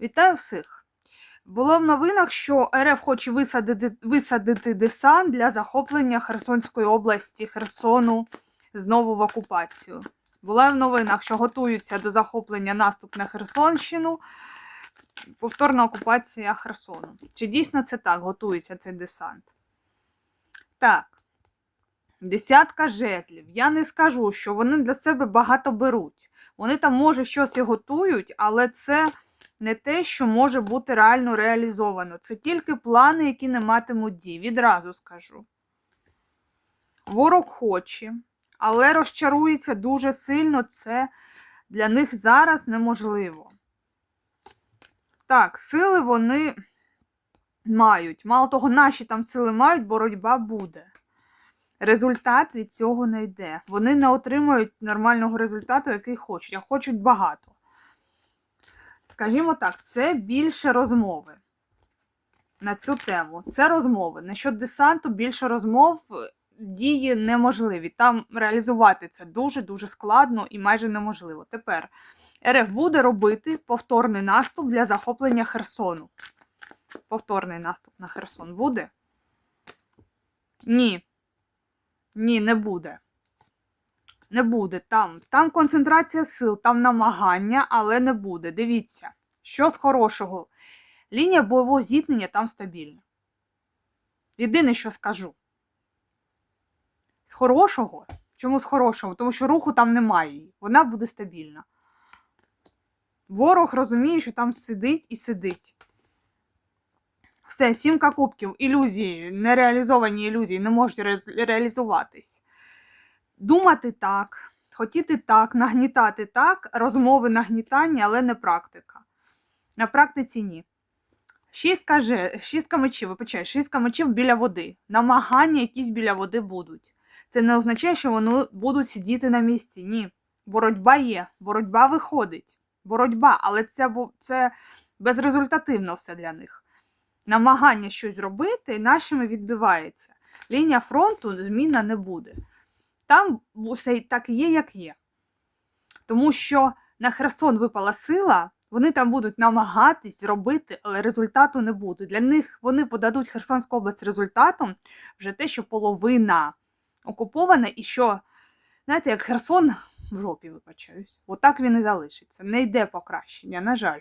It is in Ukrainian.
Вітаю всіх! Було в новинах, що РФ хоче висадити, висадити десант для захоплення Херсонської області, Херсону знову в окупацію. Була в новинах, що готуються до захоплення наступ на Херсонщину, повторна окупація Херсону. Чи дійсно це так готується цей десант? Так. Десятка жезлів. Я не скажу, що вони для себе багато беруть. Вони там, може, щось і готують, але це не те, що може бути реально реалізовано. Це тільки плани, які не матимуть дій. Відразу скажу. Ворог хоче, але розчарується дуже сильно. Це для них зараз неможливо. Так, сили вони мають. Мало того, наші там сили мають, боротьба буде. Результат від цього не йде. Вони не отримують нормального результату, який хочуть, а хочуть багато. Скажімо так, це більше розмови на цю тему. Це розмови. Насчет десанту більше розмов дії неможливі. Там реалізувати це дуже-дуже складно і майже неможливо. Тепер РФ буде робити повторний наступ для захоплення Херсону. Повторний наступ на Херсон буде? Ні. Ні, не буде. Не буде там. Там концентрація сил, там намагання, але не буде. Дивіться, що з хорошого. Лінія бойового зіткнення там стабільна. Єдине, що скажу. З хорошого. Чому з хорошого? Тому що руху там немає. Вона буде стабільна. Ворог розуміє, що там сидить і сидить. Все, сімка кубків, ілюзії, нереалізовані ілюзії не можуть ре- реалізуватись. Думати так, хотіти так, нагнітати так, розмови нагнітання, але не практика. На практиці ні. Шістка, же, шістка мечів, вибачаю, шістка мечів біля води. Намагання якісь біля води будуть. Це не означає, що вони будуть сидіти на місці. Ні. Боротьба є, боротьба виходить. Боротьба, але це, це безрезультативно все для них. Намагання щось зробити нашими відбивається. Лінія фронту зміна не буде. Там все так і є, як є. Тому що на Херсон випала сила, вони там будуть намагатись робити, але результату не буде. Для них вони подадуть Херсонську область результатом вже те, що половина окупована, і що, знаєте, як Херсон в жопі вибачаюсь. Отак він і залишиться. Не йде покращення, на жаль.